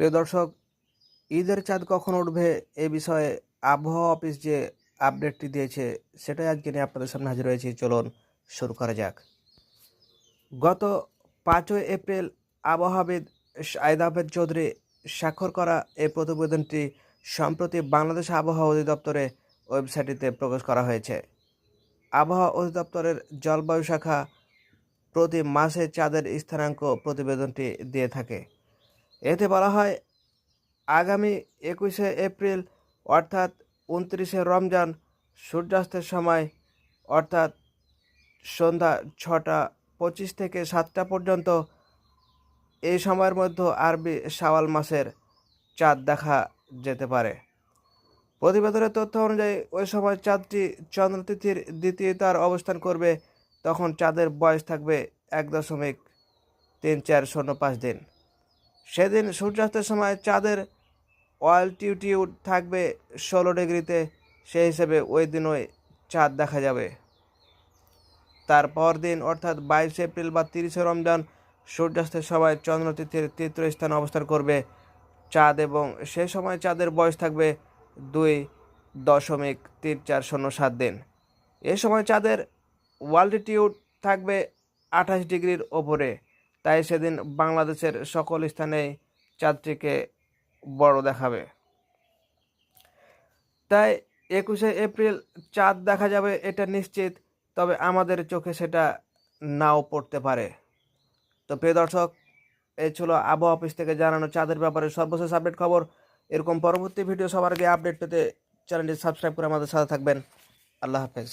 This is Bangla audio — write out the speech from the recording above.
প্রিয় দর্শক, ঈদের চাঁদ কখন উঠবে এ বিষয়ে আবহাওয়া অফিস যে আপডেটটি দিয়েছে সেটাই আজকে নিয়ে আপনাদের সামনে হাজির হয়েছি। চলুন শুরু করা যাক। গত পাঁচই এপ্রিল আবহাওয়াবিদ শাহিদ আহমেদ চৌধুরী স্বাক্ষর করা এই প্রতিবেদনটি সম্প্রতি বাংলাদেশ আবহাওয়া অধিদপ্তরে ওয়েবসাইটটিতে প্রকাশ করা হয়েছে। আবহাওয়া অধিদপ্তরের জলবায়ু শাখা প্রতি মাসে চাঁদের স্থানাঙ্ক প্রতিবেদনটি দিয়ে থাকে। এতে বলা হয়, আগামী একুশে এপ্রিল, অর্থাৎ উনত্রিশে রমজান, সূর্যাস্তের সময়, অর্থাৎ সন্ধ্যা ছটা পঁচিশ থেকে সাতটা পর্যন্ত। এই সময়ের মধ্যে আরবি শাওয়াল মাসের চাঁদ দেখা যেতে পারে। প্রতিবেদনের তথ্য অনুযায়ী, ওই সময় চাঁদটি চন্দ্রতিথির দ্বিতীয় তার অবস্থান করবে। তখন চাঁদের বয়স থাকবে এক দশমিক তিন চার শূন্য পাঁচ দিন। সেদিন সূর্যাস্তের সময় চাঁদের অল্টিটিউড থাকবে ষোলো ডিগ্রিতে, সেই হিসেবে ওই দিনই চাঁদ দেখা যাবে। তারপর দিন, অর্থাৎ বাইশে এপ্রিল বা তিরিশে রমজান, সূর্যাস্তের সময় চন্দ্রতিথির তৃতীয় স্থানে অবস্থান করবে চাঁদ এবং সেই সময় চাঁদের বয়স থাকবে দুই দশমিক তিন চার শূন্য সাত দিন। এ সময় চাঁদের ওয়াল্টিটিউড থাকবে আঠাশ ডিগ্রির ওপরে। তাই সেদিন বাংলাদেশের সকল স্থানেই চাঁদটিকে বড় দেখাবে। তাই একুশে এপ্রিল চাঁদ দেখা যাবে, এটা নিশ্চিত, তবে আমাদের চোখে সেটা নাও পড়তে পারে। তো প্রিয় দর্শক এই ছিল আবহাওয়া অফিস থেকে জানানো চাঁদের ব্যাপারে সর্বশেষ আপডেট খবর। এরকম পরবর্তী ভিডিও সবার আগে আপডেট পেতে চ্যানেলটি সাবস্ক্রাইব করে আমাদের সাথে থাকবেন। আল্লাহ হাফেজ।